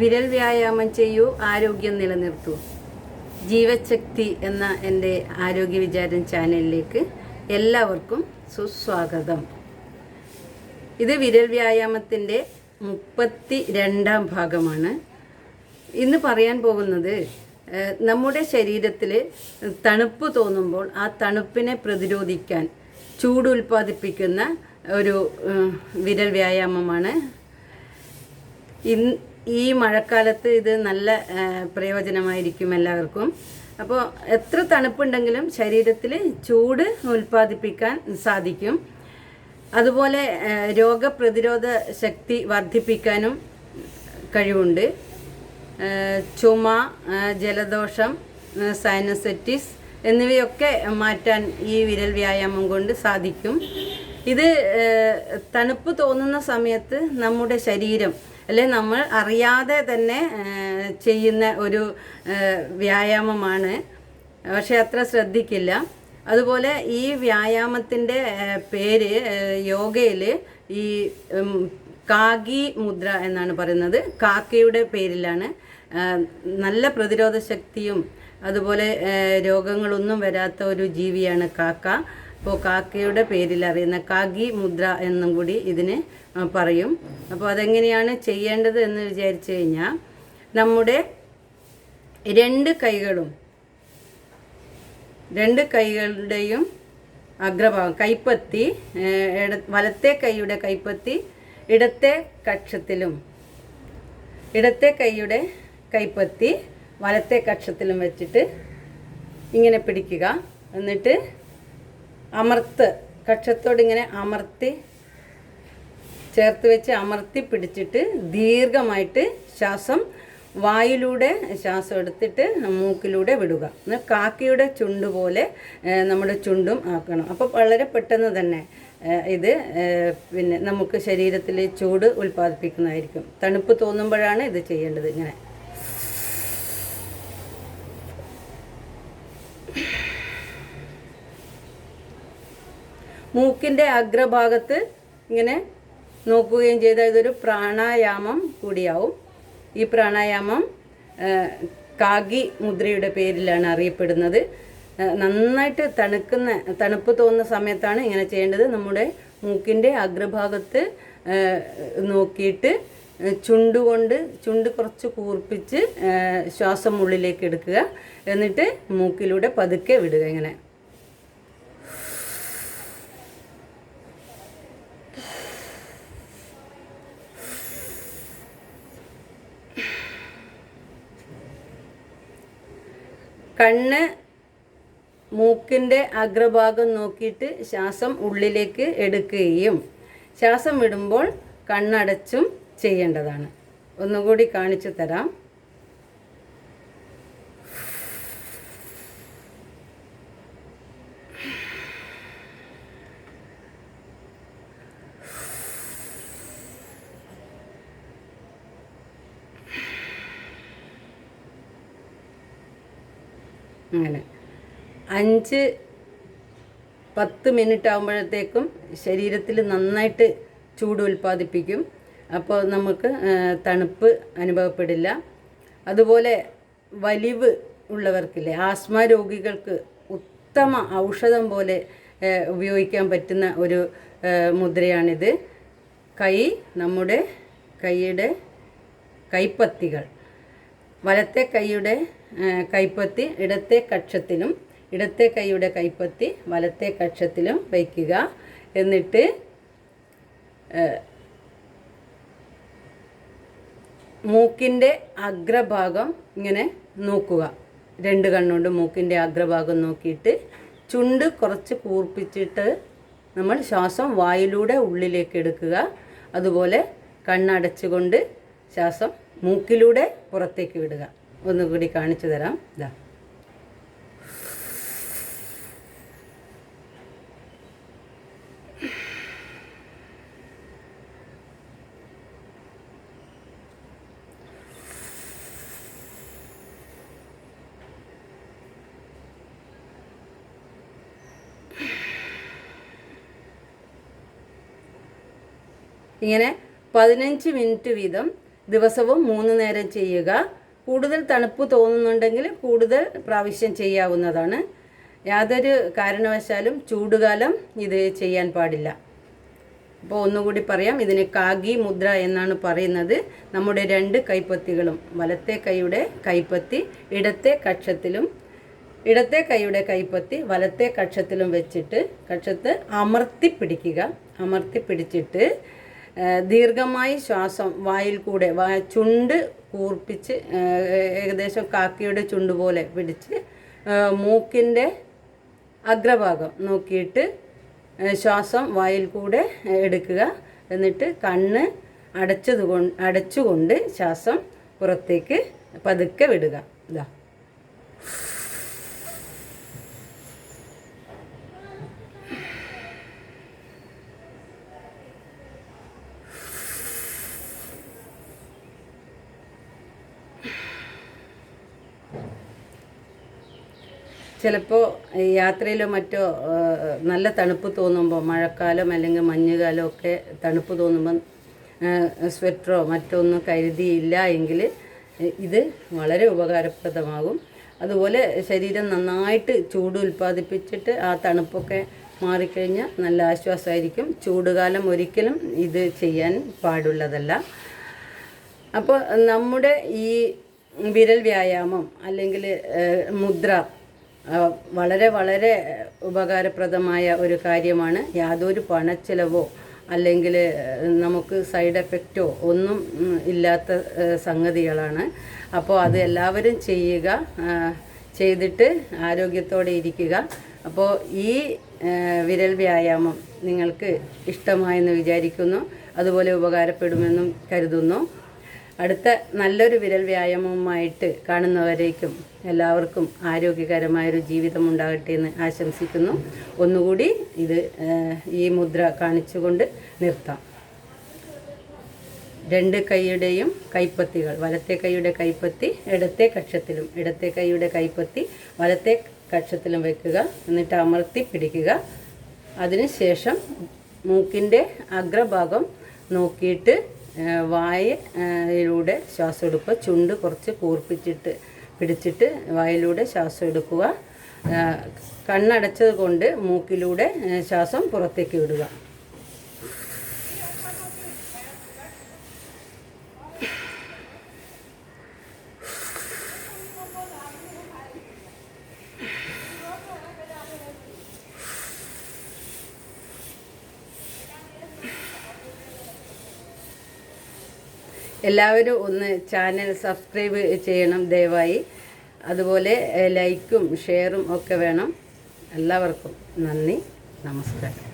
വിരൽ വ്യായാമം ചെയ്യൂ ആരോഗ്യം നിലനിർത്തൂ. ജീവശക്തി എന്ന എന്റെ ആരോഗ്യ വിചാരം ചാനലിലേക്ക് എല്ലാവർക്കും സുസ്വാഗതം. ഇത് വിരൽ വ്യായാമത്തിന്റെ മുപ്പത്തി രണ്ടാം ഭാഗമാണ്. ഇന്ന് പറയാൻ പോകുന്നത് നമ്മുടെ ശരീരത്തിൽ തണുപ്പ് തോന്നുമ്പോൾ ആ തണുപ്പിനെ പ്രതിരോധിക്കാൻ ചൂട് ഉൽപ്പാദിപ്പിക്കുന്ന ഒരു വിരൽ വ്യായാമമാണ്. ഇൻ ഈ മഴക്കാലത്ത് ഇത് നല്ല പ്രയോജനമായിരിക്കും എല്ലാവർക്കും. അപ്പോൾ എത്ര തണുപ്പുണ്ടെങ്കിലും ശരീരത്തിൽ ചൂട് ഉൽപ്പാദിപ്പിക്കാൻ സാധിക്കും. അതുപോലെ രോഗപ്രതിരോധ ശക്തി വർദ്ധിപ്പിക്കാനും കഴിവുണ്ട്. ചുമ ജലദോഷം സൈനസെറ്റിസ് എന്നിവയൊക്കെ മാറ്റാൻ ഈ വിരൽ വ്യായാമം കൊണ്ട് സാധിക്കും. ഇത് തണുപ്പ് തോന്നുന്ന സമയത്ത് നമ്മുടെ ശരീരം അല്ലെ നമ്മൾ അറിയാതെ തന്നെ ചെയ്യുന്ന ഒരു വ്യായാമമാണ്. പക്ഷെ അത്ര ശ്രദ്ധിക്കില്ല. അതുപോലെ ഈ വ്യായാമത്തിന്റെ പേര് യോഗയിൽ ഈ കാഗി മുദ്ര എന്നാണ് പറയുന്നത്. കാക്കയുടെ പേരിലാണ്. നല്ല പ്രതിരോധ ശക്തിയും അതുപോലെ രോഗങ്ങളൊന്നും വരാത്ത ഒരു ജീവിയാണ് കാക്ക. അപ്പോൾ കാക്കയുടെ പേരിൽ അറിയുന്ന കാഗി മുദ്ര എന്നും കൂടി ഇതിന് പറയും. അപ്പോൾ അതെങ്ങനെയാണ് ചെയ്യേണ്ടത് എന്ന് വിചാരിച്ചു കഴിഞ്ഞാൽ നമ്മുടെ രണ്ട് കൈകളും രണ്ട് കൈകളുടെയും അഗ്രഭാഗം കൈപ്പത്തി വലത്തെ കൈയുടെ കൈപ്പത്തി ഇടത്തെ കക്ഷത്തിലും ഇടത്തെ കൈയുടെ കൈപ്പത്തി വലത്തെ കക്ഷത്തിലും വെച്ചിട്ട് ഇങ്ങനെ പിടിക്കുക. എന്നിട്ട് അമർത്ത് കക്ഷത്തോട് ഇങ്ങനെ അമർത്തി ചേർത്ത് വെച്ച് അമർത്തി പിടിച്ചിട്ട് ദീർഘമായിട്ട് ശ്വാസം വായിലൂടെ ശ്വാസം എടുത്തിട്ട് മൂക്കിലൂടെ വിടുക. എന്നാൽ കാക്കയുടെ ചുണ്ട് പോലെ നമ്മുടെ ചുണ്ടും ആക്കണം. അപ്പോൾ വളരെ പെട്ടെന്ന് തന്നെ ഇത് പിന്നെ നമുക്ക് ശരീരത്തിൽ ചൂട് ഉൽപ്പാദിപ്പിക്കുന്നതായിരിക്കും. തണുപ്പ് തോന്നുമ്പോഴാണ് ഇത് ചെയ്യേണ്ടത് ഇങ്ങനെ. മൂക്കിന്റെ അഗ്രഭാഗത്ത് ഇങ്ങനെ നോക്കുകയും ചെയ്താൽ ഇതൊരു പ്രാണായാമം കൂടിയാവും. ഈ പ്രാണായാമം കാഗി മുദ്രയുടെ പേരിലാണ് അറിയപ്പെടുന്നത്. നന്നായിട്ട് തണുക്കുന്ന തണുപ്പ് തോന്നുന്ന സമയത്താണ് ഇങ്ങനെ ചെയ്യേണ്ടത്. നമ്മുടെ മൂക്കിന്റെ അഗ്രഭാഗത്ത് നോക്കിയിട്ട് ചുണ്ടുകൊണ്ട് ചുണ്ട് കുറച്ച് കൂർപ്പിച്ച് ശ്വാസം ഉള്ളിലേക്ക് എടുക്കുക. എന്നിട്ട് മൂക്കിലൂടെ പതുക്കെ വിടുക ഇങ്ങനെ. കണ്ണ് മൂക്കിന്റെ അഗ്രഭാഗം നോക്കിയിട്ട് ശ്വാസം ഉള്ളിലേക്ക് എടുക്കുകയും ശ്വാസം വിടുമ്പോൾ കണ്ണടച്ചും ചെയ്യേണ്ടതാണ്. ഒന്നുകൂടി കാണിച്ചു തരാം. അങ്ങനെ. അഞ്ച് പത്ത് മിനിറ്റ് ആകുമ്പോഴത്തേക്കും ശരീരത്തിൽ നന്നായിട്ട് ചൂട് ഉൽപ്പാദിപ്പിക്കും. അപ്പോൾ നമുക്ക് തണുപ്പ് അനുഭവപ്പെടില്ല. അതുപോലെ വലിവ് ഉള്ളവർക്കില്ലേ ആസ്മ രോഗികൾക്ക് ഉത്തമ ഔഷധം പോലെ ഉപയോഗിക്കാൻ പറ്റുന്ന ഒരു മുദ്രയാണിത്. കൈ നമ്മുടെ കൈയുടെ കൈപ്പത്തികൾ. വലത്തെ കൈയുടെ കൈപ്പത്തി ഇടത്തെ കക്ഷത്തിലും ഇടത്തെ കൈയുടെ കൈപ്പത്തി വലത്തെ കക്ഷത്തിലും വയ്ക്കുക. എന്നിട്ട് മൂക്കിന്റെ അഗ്രഭാഗം ഇങ്ങനെ നോക്കുക. രണ്ട് കണ്ണുകൊണ്ട് മൂക്കിന്റെ അഗ്രഭാഗം നോക്കിയിട്ട് ചുണ്ട് കുറച്ച് കൂർപ്പിച്ചിട്ട് നമ്മൾ ശ്വാസം വായിലൂടെ ഉള്ളിലേക്ക് എടുക്കുക. അതുപോലെ കണ്ണടച്ചുകൊണ്ട് ശ്വാസം മൂക്കിലൂടെ പുറത്തേക്ക് വിടുക. ഒന്നുകൂടി കാണിച്ചു തരാം. ഇതാ ഇങ്ങനെ പതിനഞ്ച് മിനിറ്റ് വീതം ദിവസവും മൂന്ന് നേരം ചെയ്യുക. കൂടുതൽ തണുപ്പ് തോന്നുന്നുണ്ടെങ്കിൽ കൂടുതൽ പ്രാവശ്യം ചെയ്യാവുന്നതാണ്. യാതൊരു കാരണവശാലും ചൂടുകാലം ഇത് ചെയ്യാൻ പാടില്ല. അപ്പോൾ ഒന്നുകൂടി പറയാം ഇതിന് കാഗി മുദ്ര എന്നാണ് പറയുന്നത്. നമ്മുടെ രണ്ട് കൈപ്പത്തികളും വലത്തെ കൈയുടെ കൈപ്പത്തി ഇടത്തെ കക്ഷത്തിലും ഇടത്തെ കൈയുടെ കൈപ്പത്തി വലത്തെ കക്ഷത്തിലും വെച്ചിട്ട് കക്ഷത്ത് അമർത്തി പിടിക്കുക. അമർത്തി പിടിച്ചിട്ട് ദീർഘമായി ശ്വാസം വായിൽ കൂടെ വാ ചുണ്ട് കൂർപ്പിച്ച് ഏകദേശം കാക്കയുടെ ചുണ്ട് പോലെ പിടിച്ച് മൂക്കിന്റെ അഗ്രഭാഗം നോക്കിയിട്ട് ശ്വാസം വായിൽ കൂടെ എടുക്കുക. എന്നിട്ട് കണ്ണ് അടച്ചത് കൊണ്ട് അടച്ചുകൊണ്ട് ശ്വാസം പുറത്തേക്ക് പതുക്കെ വിടുക. ഇതാ. ചിലപ്പോൾ യാത്രയിലോ മറ്റോ നല്ല തണുപ്പ് തോന്നുമ്പോൾ മഴക്കാലം അല്ലെങ്കിൽ മഞ്ഞുകാലം ഒക്കെ തണുപ്പ് തോന്നുമ്പോൾ സ്വെറ്ററോ മറ്റോ ഒന്നും കരുതിയില്ല എങ്കിൽ ഇത് വളരെ ഉപകാരപ്രദമാകും. അതുപോലെ ശരീരം നന്നായിട്ട് ചൂട് ഉൽപ്പാദിപ്പിച്ചിട്ട് ആ തണുപ്പൊക്കെ മാറിക്കഴിഞ്ഞാൽ നല്ല ആശ്വാസമായിരിക്കും. ചൂടുകാലം ഒരിക്കലും ഇത് ചെയ്യാൻ പാടുള്ളതല്ല. അപ്പോൾ നമ്മുടെ ഈ വിരൽ വ്യായാമം അല്ലെങ്കിൽ മുദ്ര വളരെ വളരെ ഉപകാരപ്രദമായ ഒരു കാര്യമാണ്. യാതൊരു പണച്ചിലവോ അല്ലെങ്കിൽ നമുക്ക് സൈഡ് എഫക്റ്റോ ഒന്നും ഇല്ലാത്ത സംഗതികളാണ്. അപ്പോൾ അത് എല്ലാവരും ചെയ്യുക ചെയ്തിട്ട് ആരോഗ്യത്തോടെ ഇരിക്കുക. അപ്പോൾ ഈ വിരൽ വ്യായാമം നിങ്ങൾക്ക് ഇഷ്ടമായെന്ന് വിചാരിക്കുന്നു. അതുപോലെ ഉപകാരപ്പെടുമെന്നും കരുതുന്നു. അടുത്ത നല്ലൊരു വിരൽ വ്യായാമവുമായിട്ട് കാണുന്നവരേക്കും എല്ലാവർക്കും ആരോഗ്യകരമായൊരു ജീവിതം ഉണ്ടാകട്ടെ എന്ന് ആശംസിക്കുന്നു. ഒന്നുകൂടി ഇത് ഈ മുദ്ര കാണിച്ചുകൊണ്ട് നിർത്താം. രണ്ട് കൈയുടെയും കൈപ്പത്തികൾ വലത്തെ കൈയുടെ കൈപ്പത്തി ഇടത്തെ കക്ഷത്തിലും ഇടത്തെ കൈയുടെ കൈപ്പത്തി വലത്തെ കക്ഷത്തിലും വെക്കുക എന്നിട്ട് അമർത്തി പിടിക്കുക. അതിനുശേഷം മൂക്കിന്റെ അഗ്രഭാഗം നോക്കിയിട്ട് വായയിലൂടെ ശ്വാസം എടുക്കുക ചുണ്ട് കുറച്ച് കൂർപ്പിച്ചിട്ട് പിടിച്ചിട്ട് വായിലൂടെ ശ്വാസം എടുക്കുക കണ്ണടച്ചത് കൊണ്ട് മൂക്കിലൂടെ ശ്വാസം പുറത്തേക്ക് വിടുക. എല്ലാവരും ഒന്ന് ചാനൽ സബ്സ്ക്രൈബ് ചെയ്യണം ദയവായി. അതുപോലെ ലൈക്കും ഷെയറും ഒക്കെ വേണം. എല്ലാവർക്കും നന്ദി. നമസ്കാരം.